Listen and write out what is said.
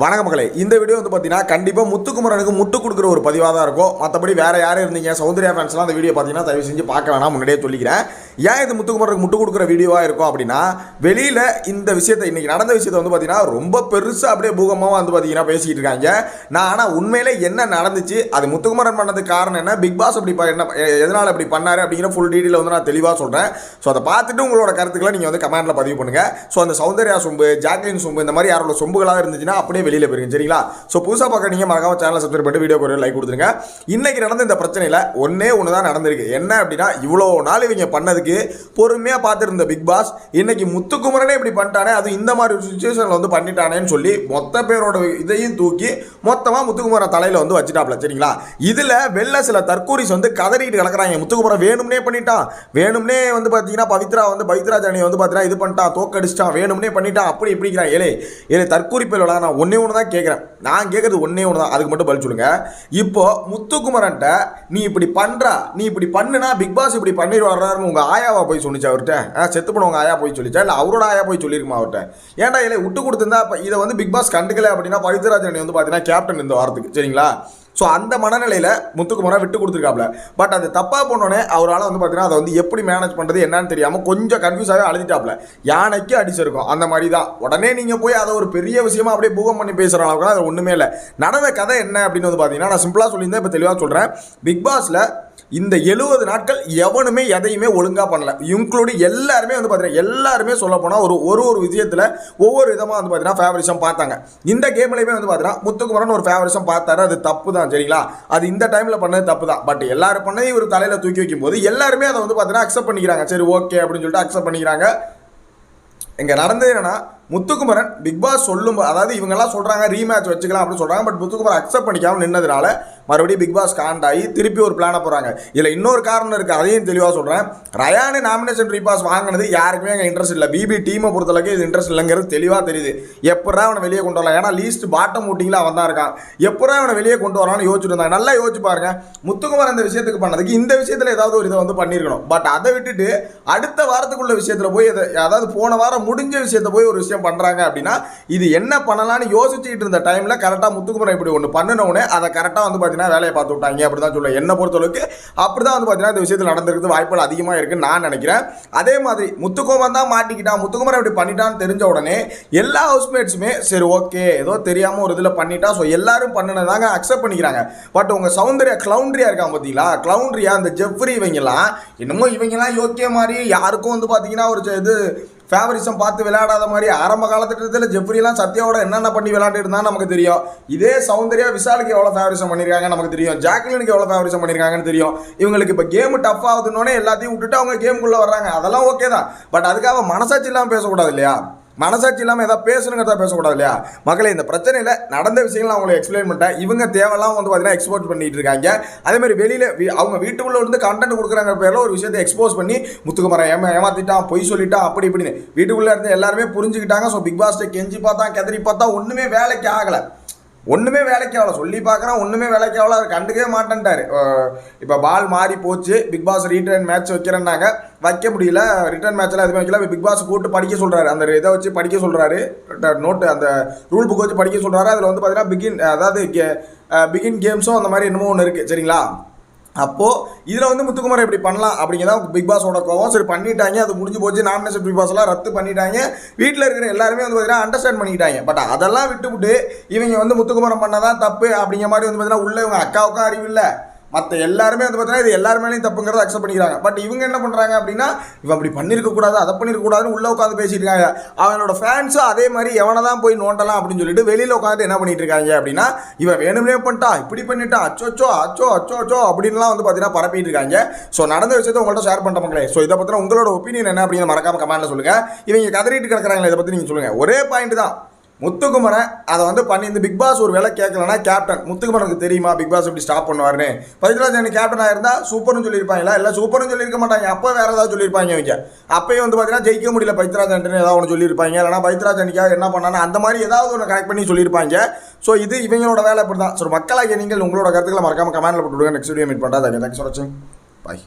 வணக்க மக்களே. இந்த வீடியோ வந்து பார்த்தீங்கன்னா கண்டிப்பாக முத்துக்குமரனுக்கு முட்டு கொடுக்குற ஒரு பதிவாக தான் இருக்கும். மற்றபடி வேறு யாரும் இருந்தீங்க சௌந்தர்யா ஃபேன்ஸ்லாம் அந்த வீடியோ பார்த்தீங்கன்னா தயவு செஞ்சு பார்க்க வேணாம். முன்னாடியே சொல்லிக்கிறேன். ஏன் இது முத்துக்குமரனுக்கு முட்டு கொடுக்குற வீடியோவாக இருக்கும் அப்படின்னா வெளியில் இந்த விஷயத்தை இன்றைக்கி நடந்த விஷயத்தை வந்து பார்த்தீங்கன்னா ரொம்ப பெருசாக அப்படியே பூகமாக வந்து பார்த்தீங்கன்னா பேசிக்கிட்டு இருக்காங்க. நான் ஆனால் உண்மையிலே என்ன நடந்துச்சு அது முத்துக்குமரன் பண்ணதுக்கு காரணம் என்ன பிக் பாஸ் அப்படி என்ன எதனால் அப்படி பண்ணார் அப்படிங்கிற ஃபுல் டீட்டெயில் வந்து நான் தெளிவாக சொல்கிறேன் ஸோ அதை பார்த்துட்டு உங்களோட கருத்துக்களை நீங்கள் வந்து கமெண்ட்டில் பதிவு பண்ணுங்கள் ஸோ அந்த சௌந்தர்யா சொம்பு ஜாக்லின் சொம்பு இந்த மாதிரி யாரோட சொம்புகளாக இருந்துச்சுன்னா அப்படியே வெளியில் போயிருங்க சரிங்களா? ஸோ புதுசாக பார்க்க நீங்கள் மறக்காம சேனலை சப்ஸ்கிரைப் பண்ணி வீடியோ ஒரு லைக் கொடுத்துருங்க. இன்னைக்கு நடந்த இந்த பிரச்சனையில் ஒன்றே ஒன்று தான் நடந்திருக்கு. என்ன அப்படின்னா இவ்வளோ நாள் இவங்க பண்ணது பண்ணதுக்கு பொறுமையாக பார்த்துருந்த பிக் பாஸ் இன்னைக்கு முத்துக்குமரனே இப்படி பண்ணிட்டானே அது இந்த மாதிரி ஒரு சுச்சுவேஷனில் வந்து பண்ணிட்டானேன்னு சொல்லி மொத்த பேரோட இதையும் தூக்கி மொத்தமாக முத்துக்குமரன் தலையில் வந்து வச்சுட்டாப்ல சரிங்களா? இதில் வெளில சில தற்கூரிஸ் வந்து கதறிட்டு கிடக்குறாங்க. முத்துக்குமரன் வேணும்னே பண்ணிட்டான். வேணும்னே வந்து பார்த்தீங்கன்னா பவித்ரா வந்து பவித்ரா ஜானியை வந்து பார்த்தீங்கன்னா இது பண்ணிட்டான் தோக்கடிச்சிட்டான் வேணும்னே பண்ணிட்டான் அப்படி இப்படிங்கிறான் ஏலே ஏழே தற்கூரி பேரோட நான் ஒன்றே ஒன்று தான் கேட்குறேன் நான் கேட்குறது ஒன்றே ஒன்று தான் அதுக்கு மட்டும் பதில் சொல்லுங்க. இப்போ முத்துக்குமரன்ட்ட நீ இப்படி பண்ணுறா நீ இப்படி பண்ணுனா பிக் பாஸ் இப்படி பண்ணிடுவாருன்னு உங்க ஆயாவா போய் சொன்னிச்சு அவர்கிட்ட? ஆ, செத்து போன ஆயா போய் சொல்லிச்சா? இல்லை அவரோட ஆயா போய் சொல்லியிருக்குமா அவர்கிட்ட? ஏன்டா இல்லை விட்டு கொடுத்துருந்தா? இப்போ இதை வந்து பிக் பாஸ் கண்டுக்கல அப்படின்னா பவித்ராஜன் வந்து பார்த்தீங்கன்னா கேப்டன் இந்த வாரத்துக்கு சரிங்களா? ஸோ அந்த மனநிலையில் முத்துக்குமாராக விட்டு கொடுத்துருக்காப்ல. பட் அது தப்பாக போனோடனே அவரால் வந்து பார்த்தீங்கன்னா அதை வந்து எப்படி மேனேஜ் பண்ணுறது என்னன்னு தெரியாமல் கொஞ்சம் கன்ஃபியூஸாகவே அழுதிட்டாப்ல. யானைக்கு அடிச்சிருக்கும் அந்த மாதிரி தான் உடனே நீங்கள் போய் அதை ஒரு பெரிய விஷயமா அப்படியே பூகம் பண்ணி பேசுகிற அளவுக்கு அது ஒன்றுமே இல்லை. நடந்த கதை என்ன அப்படின்னு வந்து பார்த்தீங்கன்னா நான் சிம்பிளாக சொல்லியிருந்தேன் இப்போ தெளிவாக சொல்கிறேன் பிக் பாஸில் இந்த எழுபது நாட்கள் எவனுமே எதையுமே ஒழுங்காக பண்ணல. இன்க்ளூடிங் எல்லாருமே வந்து பார்த்தீங்கன்னா எல்லாருமே சொல்ல போனால் ஒரு ஒரு ஒரு விஷயத்தில் ஒவ்வொரு விதமாக வந்து பார்த்தீங்கன்னா ஃபேவரிசம் பார்த்தாங்க. இந்த கேம்லையுமே வந்து பார்த்தீங்கன்னா முத்துக்குமரன் ஒரு ஃபேவரிசம் பார்த்தாரு. அது தப்பு தான் சரிங்களா? அது இந்த டைமில் பண்ணது தப்பு தான் பட் எல்லாரும் பண்ணதையும் ஒரு தலையில் தூக்கி வைக்கும்போது எல்லாருமே அதை வந்து பார்த்தீங்கன்னா அக்செப்ட் பண்ணிக்கிறாங்க. சரி ஓகே அப்படின்னு சொல்லிட்டு அக்செப்ட் பண்ணிக்கிறாங்க. இங்கே நடந்தது என்னன்னா முத்துக்குமரன் பிக் பாஸ் சொல்லும் அதாவது இவங்கெல்லாம் சொல்கிறாங்க ரீமேட்ச் வச்சுக்கலாம் அப்படின்னு சொல்கிறாங்க பட் முத்துக்குமரன் அக்செப்ட் பண்ணிக்காமல் நின்னதுனால மறுபடியும் பிக் பாஸ் காண்டாகி திருப்பி ஒரு பிளானை போகிறாங்க இதில் இன்னொரு காரணம் இருக்குது அதையும் தெளிவாக சொல்கிறேன் ரயானு நாமினேஷன் ரீபாஸ் வாங்கினது யாருக்குமே அங்கே இன்ட்ரெஸ்ட் இல்லை. பிபி டீமை பொறுத்தளவுக்கு இது இன்ட்ரெஸ்ட் இல்லைங்கிறது தெளிவாக தெரியுது. எப்படா அவனை வெளியே கொண்டு வரலாம்? ஏன்னா லீஸ்ட் பாட்டம் மூட்டிங்கில் அவன் தான் இருக்கான். எப்படா அவனை வெளியே கொண்டு வரலாம்னு யோசிச்சுட்டு இருந்தாங்க நல்லா யோசிச்சு பாருங்க. முத்துக்குமரன் இந்த விஷயத்துக்கு பண்ணதுக்கு இந்த விஷயத்தில் ஏதாவது ஒரு இதை வந்து பண்ணியிருக்கணும். பட் அதை விட்டுட்டு அடுத்த வாரத்துக்குள்ள விஷயத்தில் போய் அதை அதாவது போன வாரம் முடிஞ்ச விஷயத்தை போய் ஒரு விஷயம் பண்ணுறாங்க அப்படின்னா இது என்ன பண்ணலாம்னு யோசிச்சுட்டு இருந்த டைமில் கரெக்டாக முத்துக்குமரன் இப்படி ஒன்று பண்ணினவுடனே அதை கரெக்டாக வந்து பார்த்தீங்கன்னா வேலையை பார்த்து விட்டாங்க அப்படி தான் சொல்லுவேன். என்ன பொறுத்தளவுக்கு அப்படி தான் வந்து பார்த்தீங்கன்னா இந்த விஷயத்தில் நடந்திருக்கு வாய்ப்புகள் அதிகமாக இருக்குன்னு நான் நினைக்கிறேன். அதே மாதிரி முத்துக்குமரன் தான் மாட்டிக்கிட்டான். முத்துக்குமரன் இப்படி பண்ணிட்டான்னு தெரிஞ்ச உடனே எல்லா ஹவுஸ்மேட்ஸுமே சரி ஓகே ஏதோ தெரியாமல் ஒரு இதில் பண்ணிட்டா ஸோ எல்லாரும் பண்ணினதாங்க அக்செப்ட் பண்ணிக்கிறாங்க. பட் உங்கள் சௌந்தர்யா க்ளவுண்ட்ரியா இருக்காங்க பார்த்தீங்களா க்ளவுண்ட்ரியா அந்த ஜெஃப்ரி இவங்கெல்லாம் என்னமோ இவங்கெல்லாம் யோக்கிய மாதிரி யாருக்கும் வந்து பார்த்தீங்கன்னா ஒரு இது ஃபேவரிசம் பார்த்து விளையாடாத மாதிரி ஆரம்ப காலத்திட்டத்தில் ஜெஃப்ரிலாம் சத்யாவோட என்னென்ன பண்ணி விளையாண்டு இருந்தா நமக்கு தெரியும். இதே சௌந்தர்யா விஷாலுக்கு எவ்வளோ ஃபேவரிசம் பண்ணியிருக்காங்க நமக்கு தெரியும். ஜாக்லினுக்கு எவ்வளோ ஃபேவரிசம் பண்ணியிருக்காங்கன்னு தெரியும். இவங்களுக்கு இப்போ கேம் டஃப் ஆகுதுன்னொடனே எல்லாத்தையும் விட்டுட்டு அவங்க கேமுக்குள்ளே வர்றாங்க. அதெல்லாம் ஓகே தான். பட் அதுக்காக மனசாட்சி இல்லாமல் பேசக்கூடாது இல்லையா? மனசாட்சி இல்லாமல் ஏதாவது பேசணுங்கிறதா பேசக்கூடாது இல்லையா? மக்களை இந்த பிரச்சனையில் நடந்த விஷயங்களை அவங்களை எக்ஸ்பிளைன் பண்ணிட்டேன். இவங்க தேவையெல்லாம் வந்து பார்த்தீங்கன்னா எக்ஸ்போர்ட் பண்ணிட்டு இருக்காங்க. அதே மாதிரி வெளியில் அவங்க வீட்டுக்குள்ள இருந்து கண்டென்ட் கொடுக்குறாங்க பேரில் ஒரு விஷயத்தை எக்ஸ்போஸ் பண்ணி முத்துக்குமரன் ஏமா ஏமாத்திட்டான் பொய் சொல்லிட்டான் அப்படி இப்படின்னு. வீட்டுக்குள்ளே இருந்து எல்லாருமே புரிஞ்சுக்கிட்டாங்க. ஸோ பிக் பாஸ்ட்டை கெஞ்சி பார்த்தா கெதறி பார்த்தா ஒன்றுமே வேலைக்கு ஆகலை. ஒன்றுமே வேலைக்கு ஆகல. சொல்லி பார்க்குறான் ஒன்றுமே வேலைக்கு ஆகல. அவர் கண்டுக்கவே மாட்டேன்ட்டார். இப்போ பால் மாறி போச்சு. பிக் பாஸ் ரீட்டர்ன் மேட்ச் வைக்கிறேன்னாங்க. வைக்க முடியல. ரிட்டர்ன் மேட்ச்லாம் எதுவுமே வைக்கல. பிக் பாஸ் கூப்பிட்டு படிக்க சொல்கிறாரு அந்த இதை வச்சு படிக்க சொல்கிறாரு நோட்டு அந்த ரூல் புக் வச்சு படிக்க சொல்கிறாரு அதில் வந்து பார்த்தீங்கன்னா பிகின் அதாவது பிகின் கேம்ஸும் அந்த மாதிரி என்னமோ ஒன்று இருக்குது சரிங்களா? அப்போது இதில் வந்து முத்துக்குமார் இப்படி பண்ணலாம் அப்படிங்கிறத பிக் பாஸோட கோவம். சரி பண்ணிட்டாங்க அது முடிஞ்சு போச்சு. நாமினேஷன் பிக் பாஸ்லாம் ரத்து பண்ணிட்டாங்க. வீட்டில் இருக்கிற எல்லாருமே வந்து பார்த்தீங்கன்னா அண்டர்ஸ்டாண்ட் பண்ணிக்கிட்டாங்க. பட் அதெல்லாம் விட்டுவிட்டு இவங்க வந்து முத்துக்குமாரம் பண்ணதான் தப்பு அப்படிங்கிற மாதிரி வந்து பார்த்தீங்கன்னா உள்ள இவங்க அக்காவுக்கும் அறிவில்லை. மற்ற எல்லாருமே வந்து பார்த்தீங்கன்னா இது எல்லாருமேலையும் தப்புங்கிறத அக்செப்ட் பண்ணிக்கிறாங்க. பட் இவங்க என்ன பண்ணுறாங்க அப்படின்னா இவன் அப்படி பண்ணியிருக்கக்கூடாது அதை பண்ணியிருக்கக்கூடாதுன்னு உள்ளே உட்காந்து பேசிட்டு இருக்காங்க. அவனோட ஃபேன்ஸும் அதே மாதிரி எவனை தான் போய் நோண்டலாம் அப்படின்னு சொல்லிட்டு வெளியில் உட்காந்து என்ன பண்ணிட்டு இருக்காங்க அப்படின்னா இவன் வேணும்னே பண்ணிட்டா இப்படி பண்ணிட்டான் அச்சோச்சோ அச்சோ அச்சோ அச்சோ அப்படின்லாம் வந்து பார்த்தீங்கன்னா பரப்பிட்டு இருக்காங்க. ஸோ நடந்த விஷயத்தை உங்கள்கிட்ட ஷேர் பண்ணுற மக்களே. ஸோ இதை பற்றின உங்களோட ஒப்பீனியன் என்ன அப்படின்னு மறக்காம கமெண்ட்டில் சொல்லுங்கள் இவங்க கதறிட்டு கிடக்குறாங்களே இதை பற்றி நீங்கள் சொல்லுங்கள் ஒரே பாயிண்ட் தான். முத்துக்குமரன் அதை வந்து பண்ணி இந்த பிக் பாஸ் ஒரு வேலை கேட்கலன்னா கேப்டன் முத்துக்குமரனுக்கு தெரியுமா பிக் பாஸ் எப்படி ஸ்டாப் பண்ணுவார்னு பதிராஜ் எனக்கு கேப்டன் ஆயிருந்தா சூப்பர்னு சொல்லியிருப்பாங்களா? இல்லை சூப்பர்னு சொல்லியிருக்க மாட்டாங்க. அப்போ வேற ஏதாவது சொல்லியிருப்பாங்க இவங்க. அப்பயும் வந்து பார்த்தீங்கன்னா ஜெயிக்க முடியல பைத்ராஜன்ட்டுன்னு ஏதாவது ஒன்று சொல்லியிருப்பாங்க. இல்லைனா பைத்ராஜனிக்காக என்ன பண்ணான்னு அந்த மாதிரி ஏதாவது ஒன்று கனெக்ட் பண்ணி சொல்லியிருப்பாங்க. ஸோ இது இவங்களோட வேலை இப்படி தான் ஸோ மக்களாகிய நீங்கள் உங்களோட கருத்துக்களை மறக்காம கமெண்ட்ல போட்டுவிடுங்க நெக்ஸ்ட் வீடியோ மீட் பண்ணுறா தேங்க்ஸ் ஃபார் வாட்சிங் பாய்